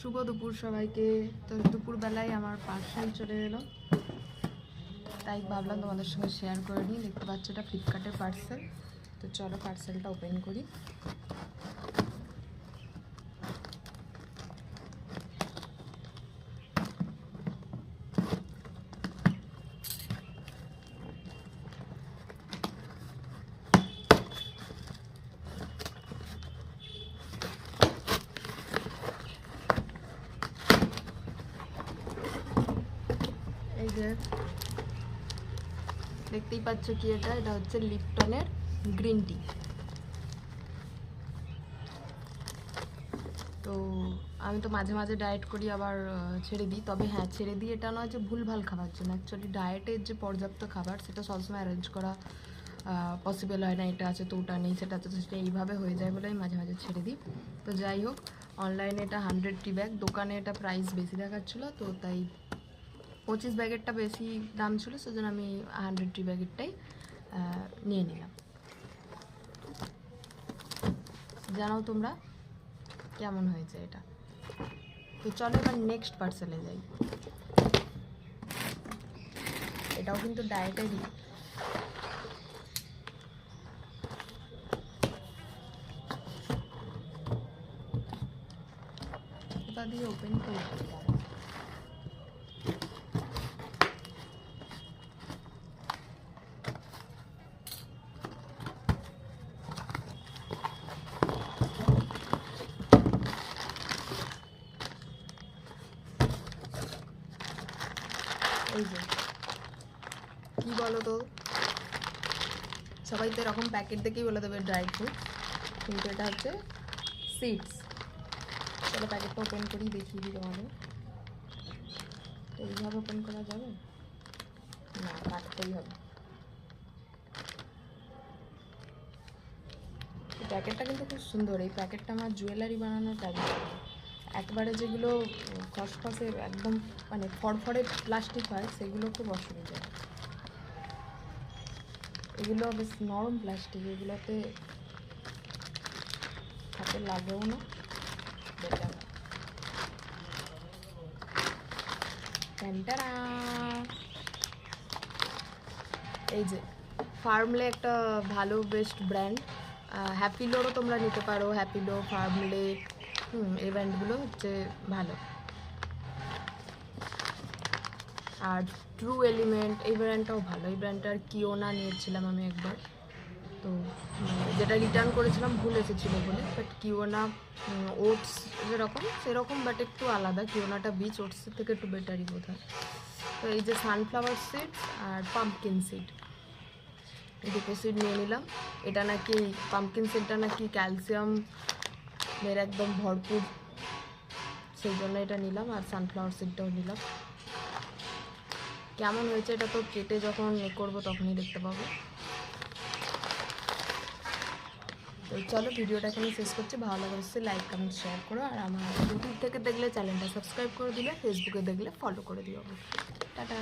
শুভ দুপুর সবাইকে। তো দুপুরবেলায় আমার পার্সেল চলে এলো। তাই ভাবলাম তোমাদের সঙ্গে শেয়ার করে নিই। দেখতে পাচ্ছ এটা ফ্লিপকার্টের পার্সেল তো চলো পার্সেলটা ওপেন করি। এই যে দেখতেই পাচ্ছ কি এটা? এটা হচ্ছে লিপটনের গ্রিন টি তো আমি তো মাঝে মাঝে ডায়েট করি, আবার ছেড়ে দিই। তবে হ্যাঁ ছেড়ে দিই এটা নয় যে ভুলভাল খাবার জন্য। অ্যাকচুয়ালি ডায়েটের যে পর্যাপ্ত খাবার, সেটা সবসময় অ্যারেঞ্জ করা পসিবল হয় না। এটা আছে তো, ওটা নেই, সেটা আছে তো সেটা এইভাবে হয়ে যায় বলে আমি মাঝে মাঝে ছেড়ে দিই। তো যাই হোক অনলাইনে এটা হান্ড্রেড টি ব্যাগ দোকানে এটা প্রাইস বেশি দেখাচ্ছিলো, তো তাই পঁচিশ ব্যাগেরটা বেশি দাম ছিল, সেজন্য আমি হান্ড্রেড টি ব্যাগেরটাই নিয়ে নিলাম। জানাও তোমরা কেমন হয়েছে এটা? তো চলো এবার নেক্সট পার্সেলে যাই। এটাও কিন্তু ডায়েটেরই কোথা দিয়ে ওপেন করে এই যে। কি বলো তো? সবাই তো এরকম প্যাকেট দেখেই বলে দেবে ড্রাই ফ্রুট কিন্তু এটা হচ্ছে সিডস চলো প্যাকেটটা ওপেন করি, দেখিয়ে দিই তোমাদের। তো এইভাবে ওপেন করা যাবে? না, কাটতেই হবে। প্যাকেটটা কিন্তু খুব সুন্দর। এই প্যাকেটটা আমার জুয়েলারি বানানোর কাজে। একবারে যেগুলো খসখসে একদম মানে ফড়ফড়ে প্লাস্টিক হয়, সেগুলো খুব অসুবিধা। এগুলো বেশ নরম প্লাস্টিক এগুলোতে হাতে লাগেও না বেটার এই যে, ফার্মলে একটা ভালো বেস্ট ব্র্যান্ড হ্যাপিলোরও তোমরা নিতে পারো হ্যাপিলো ফার্মলে হুম, এই ব্র্যান্ডগুলো হচ্ছে ভালো। আর ট্রু এলিমেন্ট এই ব্র্যান্ডটাও ভালো। এই ব্র্যান্ডটার কিওনা নিয়েছিলাম আমি একবার। তো যেটা রিটার্ন করেছিলাম ভুল এসেছিল বলে বাট কিওনা ওটস যেরকম, সেরকম বাট একটু আলাদা। কিওনাটা বীজ ওটসের থেকে একটু বেটারই বোধ হয় তো এই যে সানফ্লাওয়ার সিডস আর পাম্পকিন সিড দুটো সিড নিয়ে নিলাম। এটা নাকি পাম্পকিন সিডটা নাকি ক্যালসিয়াম এর একদম ভরপুর। সেই জন্য এটা নিলাম আর সানফ্লাওয়ার সিডটাও নিলাম। কেমন হয়েছে এটা তো কেটে যখন করব তখনই দেখতে পাবো। তো চলো ভিডিওটা এখানে শেষ করছি। ভালো লাগছে লাইক কমেন্ট শেয়ার করো। আর আমার ইউটিউব থেকে দেখলে চ্যানেলটা সাবস্ক্রাইব করে দিলে ফেসবুকে দেখলে ফলো করে দিও। টাটা।